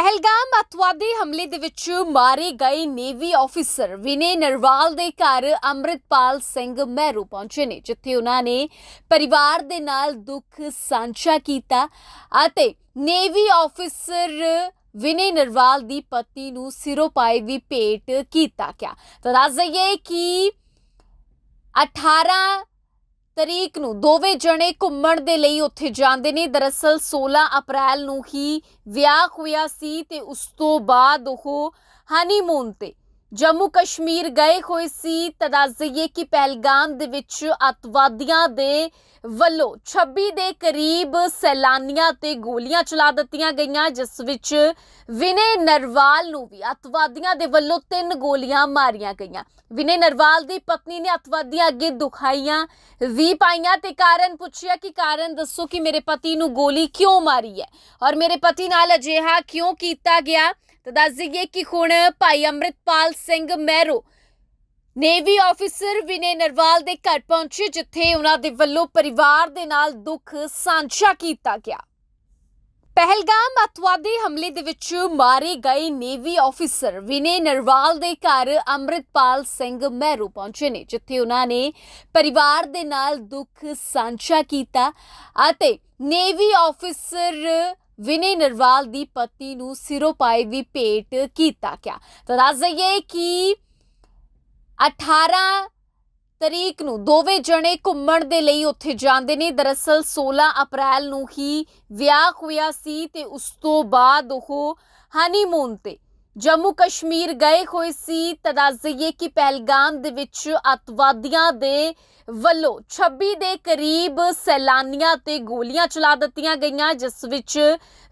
ਪਹਿਲਗਾਮ ਅਤਵਾਦੀ ਹਮਲੇ ਦੇ ਵਿੱਚ ਮਾਰੇ ਗਏ ਨੇਵੀ ਆਫੀਸਰ ਵਿਨੇ ਨਰਵਾਲ ਦੇ ਘਰ ਅੰਮ੍ਰਿਤਪਾਲ ਸਿੰਘ ਮਹਿਰੂ ਪਹੁੰਚੇ ਨੇ, ਜਿੱਥੇ ਉਹਨਾਂ ਨੇ ਪਰਿਵਾਰ ਦੇ ਨਾਲ ਦੁੱਖ ਸਾਂਝਾ ਕੀਤਾ ਅਤੇ ਨੇਵੀ ਆਫੀਸਰ ਵਿਨੇ ਨਰਵਾਲ ਦੀ ਪਤਨੀ ਨੂੰ ਸਿਰੋਂ ਵੀ ਭੇਟ ਕੀਤਾ ਗਿਆ। ਤਾਂ ਦੱਸ ਦਈਏ ਕਿ 18 ਤਰੀਕ ਨੂੰ ਦੋਵੇਂ ਜਣੇ ਘੁੰਮਣ ਦੇ ਲਈ ਉੱਥੇ ਜਾਂਦੇ ਨੇ। ਦਰਅਸਲ 16 ਅਪ੍ਰੈਲ ਨੂੰ ਹੀ ਵਿਆਹ ਹੋਇਆ ਸੀ ਤੇ ਉਸ ਤੋਂ ਬਾਅਦ ਉਹ ਹਨੀਮੂਨ ਤੇ ਜੰਮੂ ਕਸ਼ਮੀਰ ਗਏ ਹੋਏ ਸੀ ਤਾਂ ਦੱਸ ਦਈਏ ਕਿ ਪਹਿਲਗਾਮ ਦੇ ਵਿੱਚ ਅਤਵਾਦੀਆਂ ਦੇ ਵੱਲੋਂ 26 ਦੇ ਕਰੀਬ ਸੈਲਾਨੀਆਂ ਤੇ ਗੋਲੀਆਂ ਚਲਾ ਦਿੱਤੀਆਂ ਗਈਆਂ, ਜਿਸ ਵਿੱਚ ਵਿਨੇ ਨਰਵਾਲ ਨੂੰ ਵੀ ਅਤਵਾਦੀਆਂ ਦੇ ਵੱਲੋਂ ਤਿੰਨ ਗੋਲੀਆਂ ਮਾਰੀਆਂ ਗਈਆਂ। ਵਿਨੇ ਨਰਵਾਲ ਦੀ ਪਤਨੀ ਨੇ ਅਤਵਾਦੀਆਂ ਅੱਗੇ ਦੁਖਾਈਆਂ ਵੀ ਪਾਈਆਂ ਤੇ ਕਾਰਨ ਪੁੱਛਿਆ ਕਿ ਕਾਰਨ ਦੱਸੋ ਕਿ ਮੇਰੇ ਪਤੀ ਨੂੰ ਗੋਲੀ ਕਿਉਂ ਮਾਰੀ ਹੈ? ਔਰ ਮੇਰੇ ਪਤੀ ਨਾਲ ਅਜਿਹਾ ਕਿਉਂ ਕੀਤਾ ਗਿਆ? ਤਾਂ ਦੱਸ ਦਈਏ ਕਿ ਹੁਣ ਭਾਈ ਅੰਮ੍ਰਿਤਪਾਲ ਸਿੰਘ ਮਹਿਰੋ ਨੇਵੀ ਆਫੀਸਰ ਵਿਨੇ ਨਰਵਾਲ ਦੇ ਘਰ ਪਹੁੰਚੇ, ਜਿੱਥੇ ਉਹਨਾਂ ਦੇ ਵੱਲੋਂ ਪਰਿਵਾਰ ਦੇ ਨਾਲ ਦੁੱਖ ਸਾਂਝਾ ਕੀਤਾ ਗਿਆ। ਪਹਿਲਗਾਮ ਅਤਵਾਦੀ ਹਮਲੇ ਦੇ ਵਿੱਚ ਮਾਰੇ ਗਏ ਨੇਵੀ ਆਫੀਸਰ ਵਿਨੇ ਨਰਵਾਲ ਦੇ ਘਰ ਅੰਮ੍ਰਿਤਪਾਲ ਸਿੰਘ ਮਹਿਰੂ ਪਹੁੰਚੇ ਨੇ, ਜਿੱਥੇ ਉਹਨਾਂ ਨੇ ਪਰਿਵਾਰ ਦੇ ਨਾਲ ਦੁੱਖ ਸਾਂਝਾ ਕੀਤਾ ਅਤੇ ਨੇਵੀ ਆਫੀਸਰ ਵਿਨੇ ਨਰਵਾਲ ਦੀ ਪਤਨੀ ਨੂੰ ਸਿਰੋਂ ਪਾਏ ਵੀ ਭੇਟ ਕੀਤਾ ਗਿਆ। ਤਾਂ ਦੱਸ ਦਈਏ ਕਿ 18 ਤਰੀਕ ਨੂੰ ਦੋਵੇਂ ਜਣੇ ਘੁੰਮਣ ਦੇ ਲਈ ਉੱਥੇ ਜਾਂਦੇ ਨੇ। ਦਰਅਸਲ 16 ਅਪ੍ਰੈਲ ਨੂੰ ਹੀ ਵਿਆਹ ਹੋਇਆ ਸੀ ਤੇ ਉਸ ਤੋਂ ਬਾਅਦ ਉਹ ਹਨੀਮੂਨ ਤੇ ਜੰਮੂ ਕਸ਼ਮੀਰ ਗਏ ਹੋਏ ਸੀ ਤਾਂ ਦੱਸ ਦਈਏ ਕਿ ਪਹਿਲਗਾਮ ਦੇ ਵਿੱਚ ਅਤਵਾਦੀਆਂ ਦੇ ਵੱਲੋਂ 26 ਦੇ ਕਰੀਬ ਸੈਲਾਨੀਆਂ ਤੇ ਗੋਲੀਆਂ ਚਲਾ ਦਿੱਤੀਆਂ ਗਈਆਂ, ਜਿਸ ਵਿੱਚ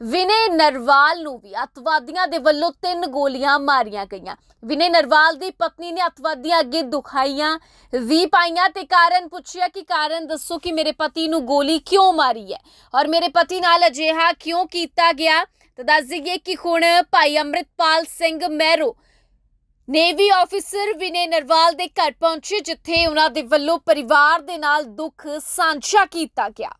ਵਿਨੇ ਨਰਵਾਲ ਨੂੰ ਵੀ ਅਤਵਾਦੀਆਂ ਦੇ ਵੱਲੋਂ ਤਿੰਨ ਗੋਲੀਆਂ ਮਾਰੀਆਂ ਗਈਆਂ। ਵਿਨੇ ਨਰਵਾਲ ਦੀ ਪਤਨੀ ਨੇ ਅਤਵਾਦੀਆਂ ਅੱਗੇ ਦੁਖਾਈਆਂ ਵੀ ਪਾਈਆਂ ਤੇ ਕਾਰਨ ਪੁੱਛਿਆ ਕਿ ਕਾਰਨ ਦੱਸੋ ਕਿ ਮੇਰੇ ਪਤੀ ਨੂੰ ਗੋਲੀ ਕਿਉਂ ਮਾਰੀ ਹੈ? ਔਰ ਮੇਰੇ ਪਤੀ ਨਾਲ ਅਜਿਹਾ ਕਿਉਂ ਕੀਤਾ ਗਿਆ? ਤਾਂ ਦੱਸ ਦਈਏ ਕਿ ਹੁਣ ਭਾਈ ਅੰਮ੍ਰਿਤਪਾਲ ਸਿੰਘ ਮਹਿਰੋ ਨੇਵੀ ਆਫੀਸਰ ਵਿਨੇ ਨਰਵਾਲ ਦੇ ਘਰ ਪਹੁੰਚੇ, ਜਿੱਥੇ ਉਹਨਾਂ ਦੇ ਵੱਲੋਂ ਪਰਿਵਾਰ ਦੇ ਨਾਲ ਦੁੱਖ ਸਾਂਝਾ ਕੀਤਾ ਗਿਆ।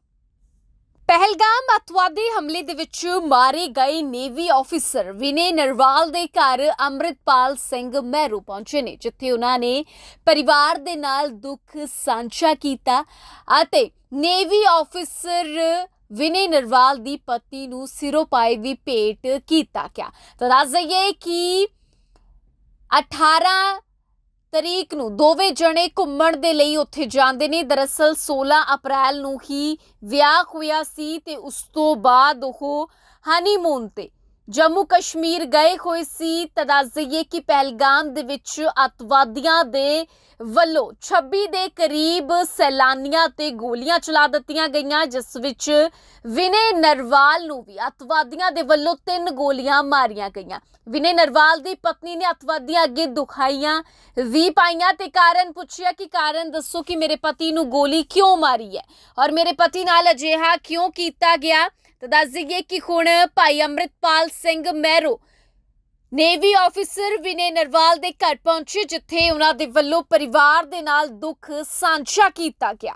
ਪਹਿਲਗਾਮ ਅਤਵਾਦੀ ਹਮਲੇ ਦੇ ਵਿੱਚ ਮਾਰੇ ਗਏ ਨੇਵੀ ਆਫੀਸਰ ਵਿਨੇ ਨਰਵਾਲ ਦੇ ਘਰ ਅੰਮ੍ਰਿਤਪਾਲ ਸਿੰਘ ਮਹਿਰੂ ਪਹੁੰਚੇ ਨੇ, ਜਿੱਥੇ ਉਹਨਾਂ ਨੇ ਪਰਿਵਾਰ ਦੇ ਨਾਲ ਦੁੱਖ ਸਾਂਝਾ ਕੀਤਾ ਅਤੇ ਨੇਵੀ ਆਫੀਸਰ ਵਿਨੇ ਨਰਵਾਲ ਦੀ ਪਤਨੀ ਨੂੰ ਸਿਰੋਂ ਪਾਏ ਵੀ ਭੇਟ ਕੀਤਾ ਗਿਆ। ਤਾਂ ਦੱਸ ਦਈਏ ਕਿ 18 ਤਰੀਕ ਨੂੰ ਦੋਵੇਂ ਜਣੇ ਘੁੰਮਣ ਦੇ ਲਈ ਉੱਥੇ ਜਾਂਦੇ ਨੇ। ਦਰਅਸਲ 16 ਅਪ੍ਰੈਲ ਨੂੰ ਹੀ ਵਿਆਹ ਹੋਇਆ ਸੀ ਤੇ ਉਸ ਤੋਂ ਬਾਅਦ ਉਹ ਹਨੀਮੂਨ ਤੇ ਜੰਮੂ ਕਸ਼ਮੀਰ ਗਏ ਹੋਏ ਸੀ ਤਾਂ ਦੱਸ ਦਈਏ ਕਿ ਪਹਿਲਗਾਮ ਦੇ ਵਿੱਚ ਅਤਵਾਦੀਆਂ ਦੇ ਵੱਲੋਂ 26 ਦੇ ਕਰੀਬ ਸੈਲਾਨੀਆਂ ਤੇ ਗੋਲੀਆਂ ਚਲਾ ਦਿੱਤੀਆਂ ਗਈਆਂ, ਜਿਸ ਵਿੱਚ ਵਿਨੇ ਨਰਵਾਲ ਨੂੰ ਵੀ ਅਤਵਾਦੀਆਂ ਦੇ ਵੱਲੋਂ ਤਿੰਨ ਗੋਲੀਆਂ ਮਾਰੀਆਂ ਗਈਆਂ। ਵਿਨੇ ਨਰਵਾਲ ਦੀ ਪਤਨੀ ਨੇ ਅਤਵਾਦੀਆਂ ਅੱਗੇ ਦੁਖਾਈਆਂ ਵੀ ਪਾਈਆਂ ਤੇ ਕਾਰਨ ਪੁੱਛਿਆ ਕਿ ਕਾਰਨ ਦੱਸੋ ਕਿ ਮੇਰੇ ਪਤੀ ਨੂੰ ਗੋਲੀ ਕਿਉਂ ਮਾਰੀ ਹੈ? ਔਰ ਮੇਰੇ ਪਤੀ ਨਾਲ ਅਜਿਹਾ ਕਿਉਂ ਕੀਤਾ ਗਿਆ? ਤਾਂ ਦੱਸ ਦਈਏ ਕਿ ਹੁਣ ਭਾਈ ਅੰਮ੍ਰਿਤਪਾਲ ਸਿੰਘ ਮਹਿਰੋ ਨੇਵੀ ਆਫੀਸਰ ਵਿਨੇ ਨਰਵਾਲ ਦੇ ਘਰ ਪਹੁੰਚੇ, ਜਿੱਥੇ ਉਹਨਾਂ ਦੇ ਵੱਲੋਂ ਪਰਿਵਾਰ ਦੇ ਨਾਲ ਦੁੱਖ ਸਾਂਝਾ ਕੀਤਾ ਗਿਆ।